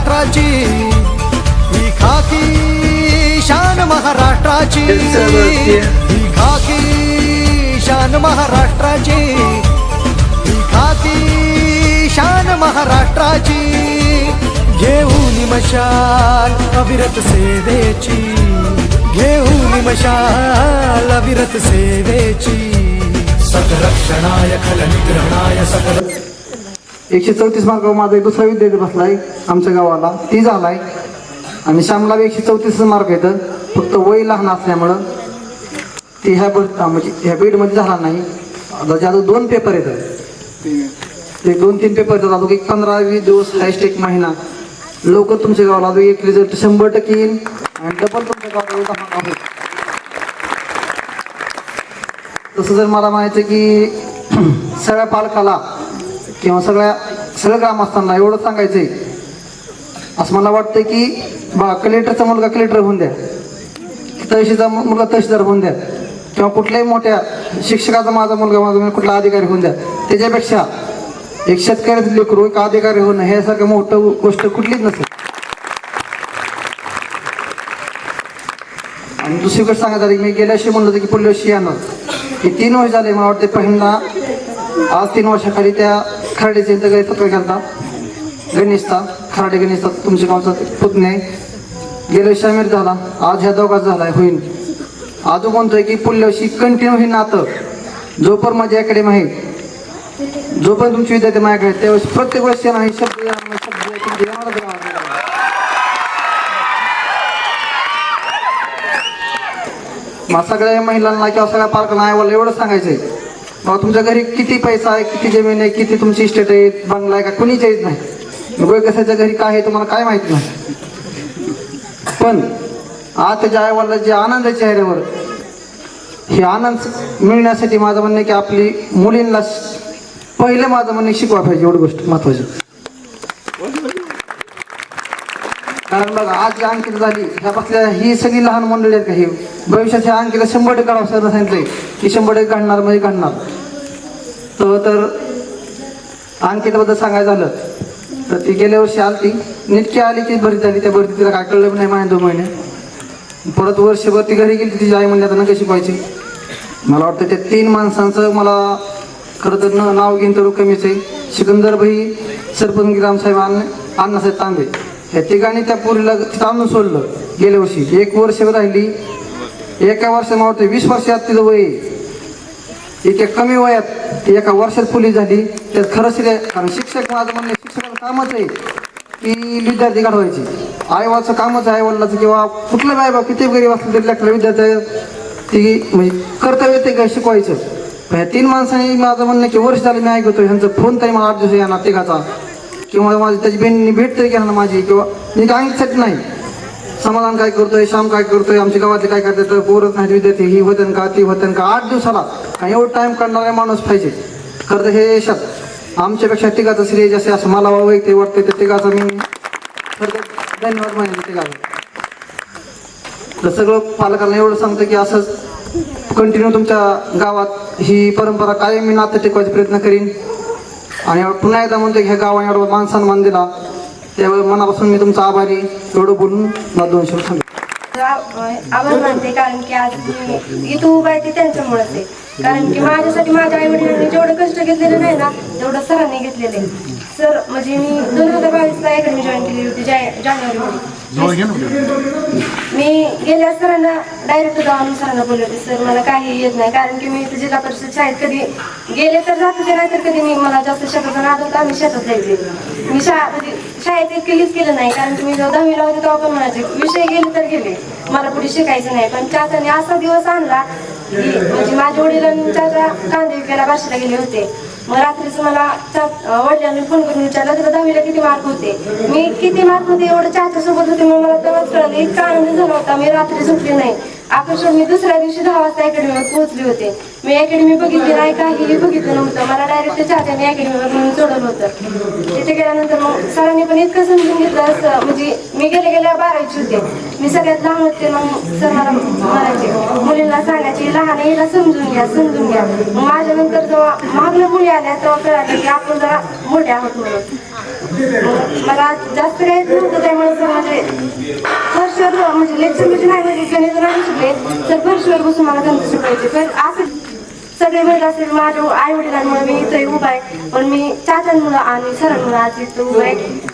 महाराष्ट्राची. ही खाकी शान महाराष्ट्राची. ही खाकी शान महाराष्ट्राची. ही खाकी शान महाराष्ट्राची. घेऊन मशाल अविरत सेवेची. घेऊन मशाल अविरत सेवेची. सकरक्षणाय खल निग्रहणाय सकल एकशे चौतीस मार्कावर माझा एक दुसरा विद्यार्थी बसलाय आमच्या गावाला. ती झालाय. आणि श्यामला एकशे चौतीस मार्क येतं फक्त वय लहान असल्यामुळं ते ह्या बस म्हणजे ह्या बीडमध्ये झाला नाही. आता ज्यादा दोन पेपर येतात ते दोन तीन पेपर येतात अजून एक पंधरा वीस दिवस हायस्ट एक महिना. लवकर तुमच्या गावाला अजून एक रिझल्ट शंभर टक्के येईल. आणि डबल तुमच्या गावाला तसं जर मला म्हणायचं की सगळ्या पालकाला किंवा सगळ्या सगळ्या ग्रामस्थांना एवढं सांगायचंय. असं मला वाटतं की बा कलेक्टरचा मुलगा कलेक्टर होऊन द्या. तहसीलचा मुलगा तहसीलदार होऊन द्या. किंवा कुठल्याही मोठ्या शिक्षकाचा माझा मुलगा माझा मुलगा कुठला अधिकारी होऊन द्या. त्याच्यापेक्षा एक शेतकऱ्याचं लेकरू एक अधिकारी होणं ह्यासारखं मोठं गोष्ट कुठलीच नसेल. आणि दुसरी गोष्ट सांगायचं झाली मी गेल्या वर्षी म्हणलं होतं की पुढल्या वर्षी येणार. हे तीन वर्ष झाले मला वाटते पहिल्यांदा आज तीन वर्षाखाली त्या खराडीचे इथं काही तत्व घालता गणेशचा खराडे गणेशचा तुमच्या गावचा पुतणे. गेल्या वर्षी झाला. आज ह्या दोघात झाला होईल आजू म्हणतोय की पुढल्या वर्षी कंटिन्यू हे नातं. जोपर्यंत माझी अकॅडमी आहे जोपर्यंत तुमचे विद्यार्थी माझ्याकडे त्यावेळेस प्रत्येक वर्षी नाही शब्द मग सगळ्या महिलांना किंवा सगळ्या पालकांना आईवाला एवढं सांगायचंय. बाबा तुमच्या घरी किती पैसा आहे किती जमीन आहे किती तुमची इस्टेट आहे बंगला आहे का? कुणीच येत नाही. गोय कशाच्या घरी काय आहे तुम्हाला काय माहीत नाही. पण आज त्याच्या आईवाला जे आनंद आहे चेहऱ्यावर हे आनंद मिळण्यासाठी माझं म्हणणं आहे की आपली मुलींना पहिलं माझं म्हणणं शिकवा पाहिजे एवढी गोष्ट महत्वाची कारण बघा आज जी अंकित झाली ह्या बसल्या ही सगळी लहान मंडळी आहेत का ही? भविष्याच्या अंकिता शंभर टक्के काढावं सर सांगितलंय की शंभर टक्के घडणार म्हणजे घडणार. तर तर अंकिताबद्दल सांगायचं झालं तर ती गेल्या वर्षी आली ती नेटकी आली की भरती झाली. त्या भरती तिला काय कळलं पण नाही महिने दोन महिने. परत वर्षभर ती घरी गेली तिची आई म्हणजे आता कशी पाहिजे मला वाटतं त्या तीन माणसांचं मला खरं तर न नाव घेऊन तर कमीच आहे. सिकंदर भाई सरपंच ग्रामसाहेब अण्ण अण्णासाहेब तांबे. या ठिकाणी त्या पोरीला तिथं आणून सोडलं गेल्या वर्षी. एक वर्ष राहिली. एका वर्षात मला वाटतं वीस वर्षात तिचं वय इथे कमी वयात ती एका वर्षात पोलीस झाली. त्यात खरंच कारण शिक्षक माझं म्हणणं शिक्षकाचं कामच आहे की विद्यार्थी घडवायची. आईवाचं कामच आहे आईवडिलाचं किंवा कुठलं नाही बा किती गरीब असलं तरी लेकरं विद्यार्थ्या ती म्हणजे कर्तव्य ते काय शिकवायचं. ह्या तीन माणसांनी माझं म्हणणं की वर्ष झालं मी ऐकतो ह्यांचं फोन तरी मला आठ दिवस येणार तिघाचा किंवा माझी त्याची बहिणी भेट तरी घेणार माझी किंवा मी काय नाही. समाधान काय करतोय श्याम काय करतोय आमच्या गावातले काय करतात तर पोरत नाही विद्यार्थी ही वतन का ती वतन का आठ दिवसाला आणि एवढं टाईम काढणारा माणूस पाहिजे. खरं तर हे यशात आमच्यापेक्षा तिघाचं श्रेय जसे असं मला वैयक्तिक वाटते ते तिघाचं मी धन्यवाद मानले तिघाचं तर सगळं पालकांना एवढं सांगतं की असंच कंटिन्यू तुमच्या गावात ही परंपरा कायम मी नातं टिकवायचा प्रयत्न करीन. आणि पुन्हा एकदा म्हणतो की ह्या गावाने एवढा मान सन्मान दिला. त्यावेळी मनापासून मी तुमचा आभारी आहे. एवढं बोलून मला दोन शब्द सांगितले आभार मानते कारण की आज मी इथं उभा आहे ते त्यांच्यामुळेच आहे कारण की माझ्यासाठी माझ्या आई वडिलांनी जेवढं कष्ट घेतलेले नाही ना तेवढं सरांनी घेतलेले आहे. सर म्हणजे मी दोन हजार बावीसला अकॅडमी जॉईन केली होती जाय जानेवारीमध्ये मी गेल्या सरांना डायरेक्ट जाऊन सरांना बोलले होते सर मला काही येत नाही कारण की मी इथं जिल्हा परिषद शाळेत कधी गेले तर जात होते नाही तर कधी मी मला जास्त शेताचा नाद होता मी शेतात जायचे. मी शाळा म्हणजे शाळेत इतकेलीच केलं नाही कारण की मी जेव्हा दहावीला होते तेव्हा पण म्हणायचे विषय गेले तर गेले मला पुढे शिकायचं नाही. पण चाचाने असा दिवस आणला की म्हणजे माझ्या वडिलांनी चाचा कांदे विकायला भाषेला गेले होते. मग रात्रीचं मला वडिलांनी फोन करून विचारलं तुला दहावीला किती मार्क होते? मी किती मार्क होते एवढं चाचा सोबत होते मग मला तेव्हाच कळलं इतका आनंद झाला होता मी रात्री झोपली नाही. आकर्षण मी दुसऱ्या दिवशी दहा वाजता अकॅडमीवर पोहोचले होते. मी अकॅडमी बघितली नाही काहीही बघितलं नव्हतं. मला डायरेक्ट चहाच्याने अकॅडमीवर म्हणून सोडवलं होतं. तिथे गेल्यानंतर मग सरांनी पण इतकं समजून घेतलं असं म्हणजे मी गेल्या गेल्या बारावीची होते. मी सगळ्यात लहान होते मग सर मला म्हणायचे मुलींना सांगायचे लहान आहे, हिला समजून घ्या समजून घ्या. मग माझ्यानंतर जेव्हा मागल्या मुली आल्या तेव्हा कळालं की आपण जरा मोठे आहोत म्हणून. मग मला जास्त काही येत नव्हतं त्यामुळे सर म्हणजे फर्स्ट म्हणजे लेक्चर म्हणजे नाही म्हणजे गणित नाही शिकले तर फरशीवर बसून मला गणित शिकवायचे. पण असं सगळे मिळत असेल माझ्या आई वडिलांमुळे मी इथे उभा आहे पण मी चाचांमुळं आणि सरांमुळे आज इथं उभा आहे.